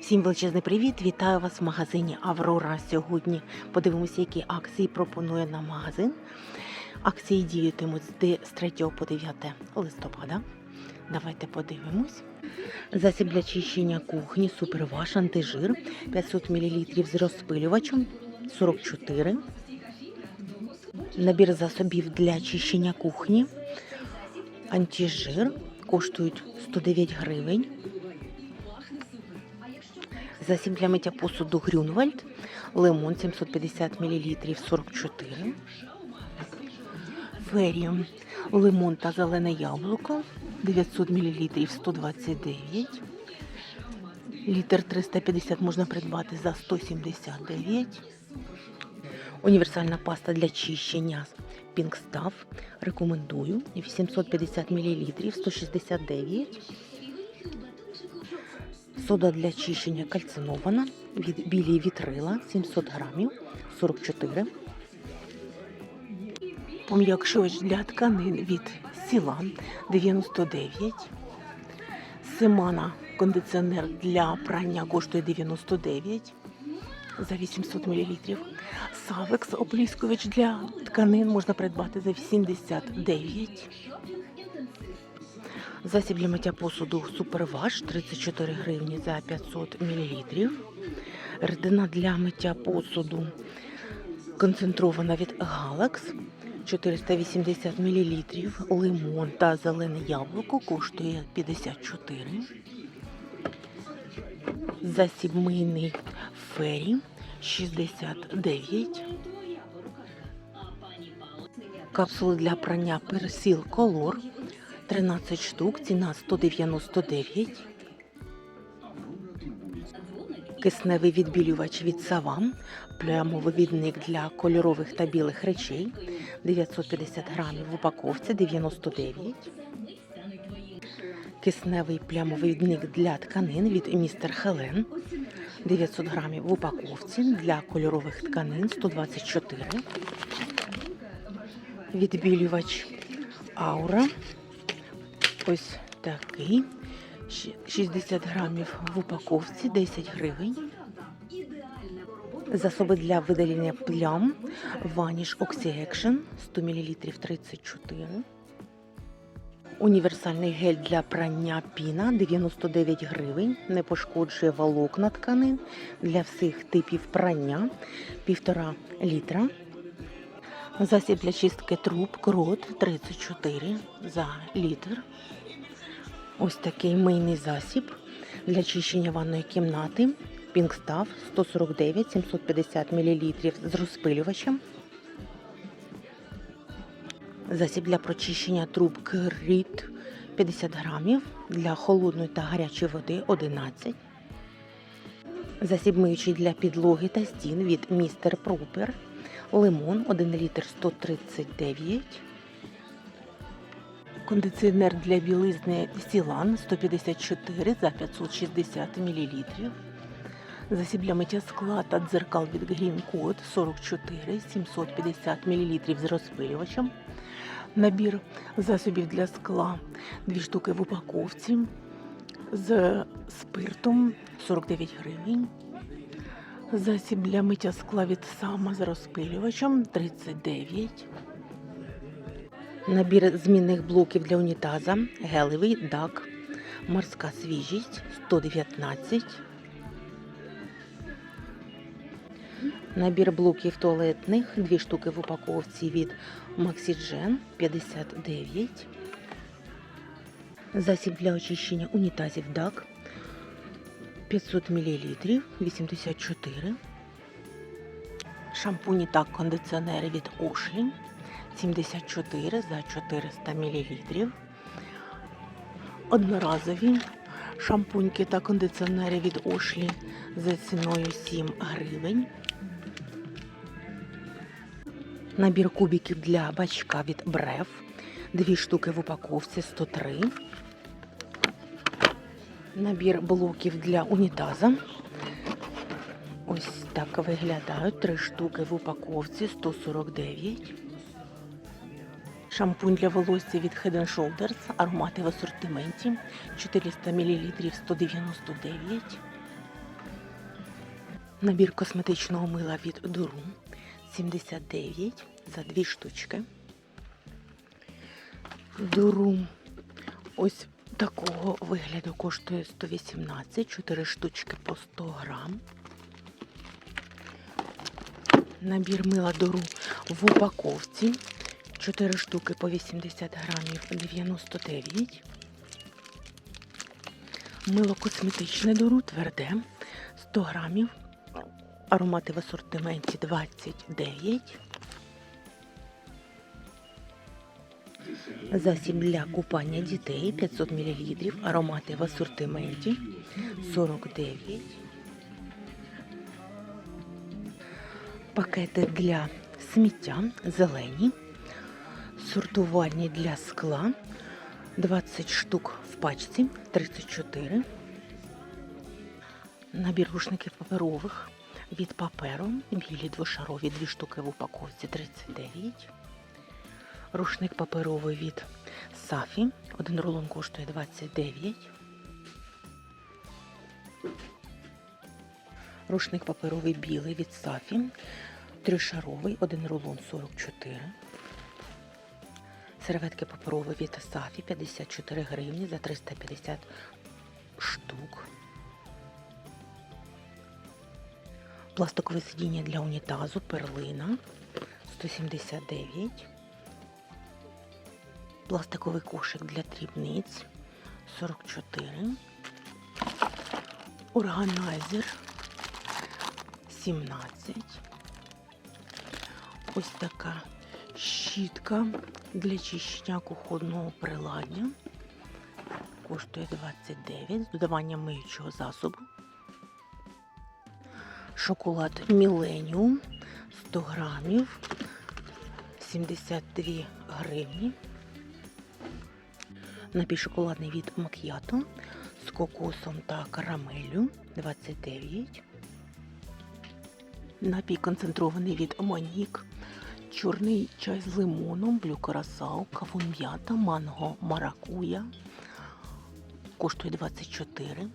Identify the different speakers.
Speaker 1: Всім величезний привіт! Вітаю вас в магазині Аврора. Сьогодні подивимося, які акції пропонує нам магазин. Акції діятимуть з 3 по 9 листопада. Давайте подивимось. Засіб для чищення кухні, суперваш, антижир 500 мл з розпилювачем 44. Набір засобів для чищення кухні. Антижир коштують 109 гривень. Засіб для миття посуду Грюнвальд, лимон 750 мл 44. Фері, лимон та зелене яблуко 900 мл 129. Літр 350 можна придбати за 179. Універсальна паста для чищення Pink. Рекомендую. 850 мл 169. Сода для чищення кальцинована від білі вітрила 700 грамів 44. Пом'якшувач для тканин від Сілан 99. Семана кондиціонер для прання коштує 99 за 800 мл. Савекс опліскувач для тканин можна придбати за 89. Засіб для миття посуду Суперваш 34 гривні за 500 мл. Рідина для миття посуду концентрована від Галакс 480 мл. Лимон та зелене яблуко коштує 54. Засіб мийний фері 69. Капсули для прання персіл колор 13 штук, ціна 199. Кисневий відбілювач від Савам, плямовивідник для кольорових та білих речей 950 грамів в упаковці 99. Кисневий плямовивідник для тканин від містер Хелен 900 грамів в упаковці для кольорових тканин 124. Відбілювач Аура Ось такий. 60 грамів в упаковці, 10 гривень. Засоби для видалення плям. Vanish Oxy Action 100 мл 34. Універсальний гель для прання піна 99 гривень. Не пошкоджує волокна тканин для всіх типів прання 1,5 літра. Засіб для чистки труб крот 34 за літр. Ось такий мийний засіб для чищення ванної кімнати. Пінгстав 149 750 мл з розпилювачем. Засіб для прочищення труб Кріт 50 грамів для холодної та гарячої води 11. Засіб миючий для підлоги та стін від Містер Пропер. Лимон 1 літр 139. Кондиціонер для білизни Сілан 154 за 560 мл. Засіб для миття скла та дзеркал від Green Code 44 750 мл з розпилювачем. Набір засобів для скла 2 штуки в упаковці з спиртом 49 гривень. Засіб для миття скла від сама з розпилювачем 39. Набір змінних блоків для унітаза. Гелевий дак. Морська свіжість 119. Набір блоків туалетних. Дві штуки в упаковці від Maxigen 59. Засіб для очищення унітазів DAC 500 мл 84. Шампуні та кондиціонери від Ошлі 74 за 400 мл. Одноразові шампуньки та кондиціонери від Ошлі за ціною 7 гривень. Набір кубиків для бачка від Бреф. Дві штуки в упаковці 103. Набір блоків для унітаза. Ось так виглядають. Три штуки в упаковці 149. Шампунь для волосся від Head Shoulders. Аромати в асортименті 400 мл 199. Набір косметичного мила від Дуру 79 за дві штучки. Дуру ось такого вигляду коштує 118, 4 штучки по 100 грам. Набір мила Дуру в упаковці. 4 штуки по 80 грамів 99. Мило косметичне Дуру тверде 100 грамів. Аромати в асортименті 29. Засіб для купання дітей 500 мл. Аромати в асортименті 49. Пакети для сміття зелені. Сортувальні для скла 20 штук в пачці 34. Набір рушників паперових від паперу. Білі двошарові 2 штуки в упаковці 39. Рушник паперовий від Сафі. Один рулон коштує 29. Рушник паперовий білий від Сафі. Тришаровий, один рулон 44. Серветки паперові від Сафі 54 гривні за 350 штук. Пластикове сидіння для унітазу перлина 179. Пластиковий кошик для дрібниць 44. Органайзер 17. Ось така щітка для чищення кухонного приладдя. Коштує 29 з додаванням миючого засобу. Шоколад Міленіум 100 грамів 72 гривні. Напій шоколадний від мак'ято з кокосом та карамеллю 29. Напій концентрований від Манік. Чорний чай з лимоном, блю карасау, кавун м'ята, манго маракуя. Коштує 24.